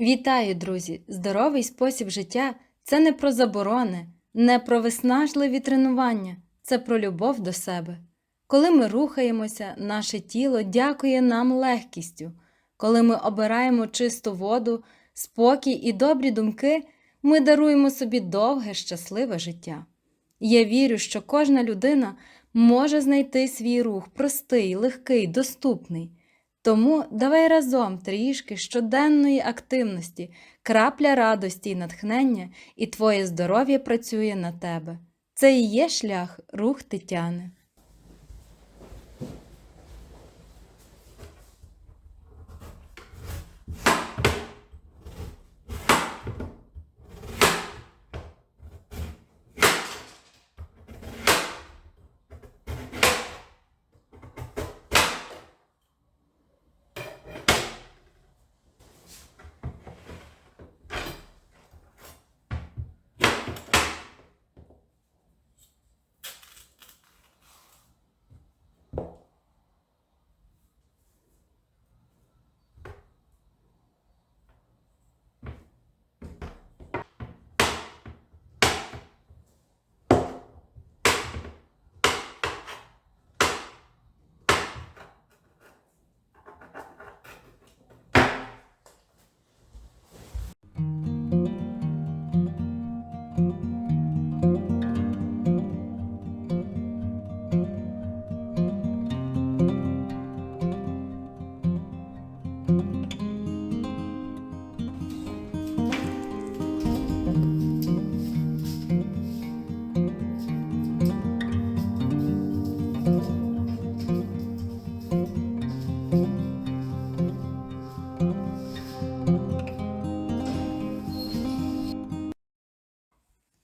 Вітаю, друзі! Здоровий спосіб життя це не про заборони, не про виснажливі тренування, це про любов до себе. Коли ми рухаємося, наше тіло дякує нам легкістю. Коли ми обираємо чисту воду, спокій і добрі думки, ми даруємо собі довге, щасливе життя. Я вірю, що кожна людина може знайти свій рух простий, легкий, доступний. Тому давай разом трішки щоденної активності, крапля радості і натхнення, і твоє здоров'я працює на тебе. Це і є шлях рух Тетяни.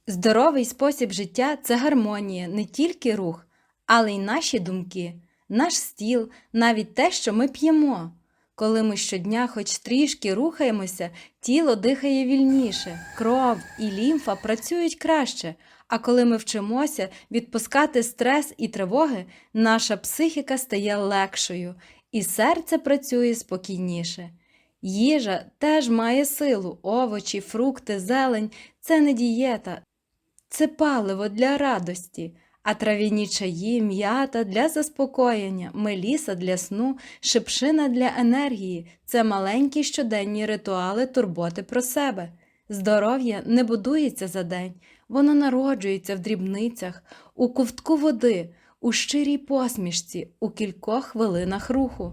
Здоровий спосіб життя це гармонія, не тільки рух, але й наші думки, наш стіл, навіть те, що ми п'ємо. Коли ми щодня хоч трішки рухаємося, тіло дихає вільніше, кров і лімфа працюють краще. А коли ми вчимося відпускати стрес і тривоги, наша психіка стає легшою, і серце працює спокійніше. Їжа теж має силу, овочі, фрукти, зелень це не дієта, це паливо для радості, а трав'яні чаї, м'ята для заспокоєння, меліса для сну, шипшина для енергії це маленькі щоденні ритуали турботи про себе. Здоров'я не будується за день, воно народжується в дрібницях, у ковтку води, у щирій посмішці, у кількох хвилинах руху.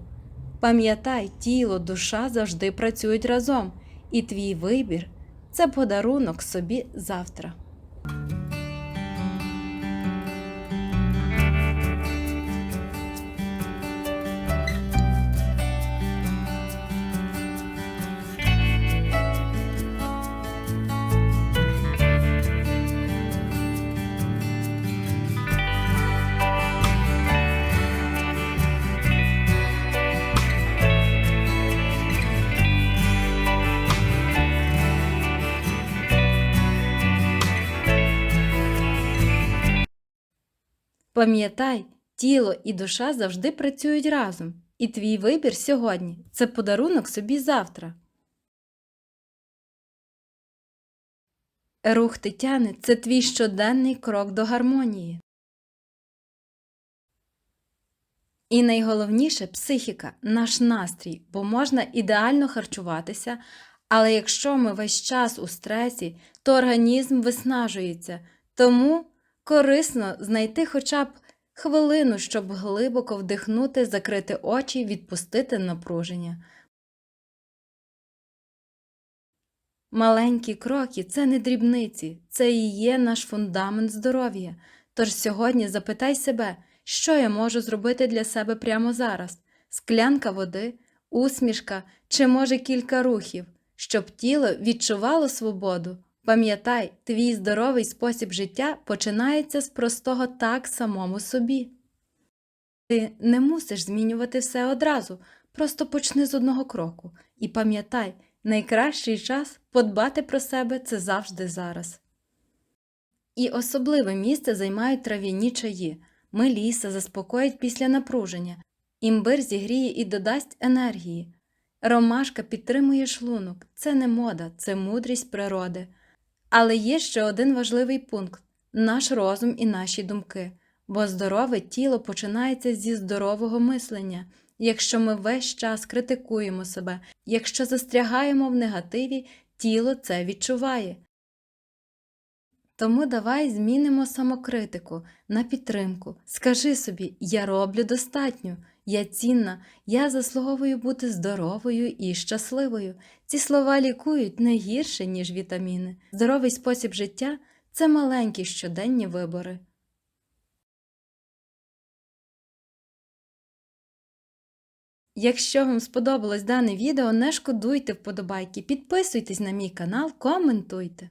Пам'ятай, тіло, душа завжди працюють разом, і твій вибір це подарунок собі завтра. Пам'ятай, тіло і душа завжди працюють разом, і твій вибір сьогодні це подарунок собі завтра. Рух Тетяни це твій щоденний крок до гармонії. І найголовніше психіка, наш настрій, бо можна ідеально харчуватися, але якщо ми весь час у стресі, то організм виснажується, тому корисно знайти хоча б хвилину, щоб глибоко вдихнути, закрити очі, відпустити напруження. Маленькі кроки це не дрібниці, це і є наш фундамент здоров'я. Тож сьогодні запитай себе, що я можу зробити для себе прямо зараз: склянка води, усмішка чи, може, кілька рухів, щоб тіло відчувало свободу. Пам'ятай, твій здоровий спосіб життя починається з простого так самому собі. Ти не мусиш змінювати все одразу, просто почни з одного кроку. І пам'ятай, найкращий час подбати про себе це завжди зараз. І особливе місце займають трав'яні чаї. Меліса заспокоїть після напруження, імбир зігріє і додасть енергії. Ромашка підтримує шлунок. Це не мода, це мудрість природи. Але є ще один важливий пункт наш розум і наші думки. Бо здорове тіло починається зі здорового мислення. Якщо ми весь час критикуємо себе, якщо застрягаємо в негативі, тіло це відчуває. Тому давай змінимо самокритику на підтримку. Скажи собі, я роблю достатньо, я цінна, я заслуговую бути здоровою і щасливою. Ці слова лікують не гірше, ніж вітаміни. Здоровий спосіб життя це маленькі щоденні вибори. Якщо вам сподобалось дане відео, не шкодуйте вподобайки, підписуйтесь на мій канал, коментуйте.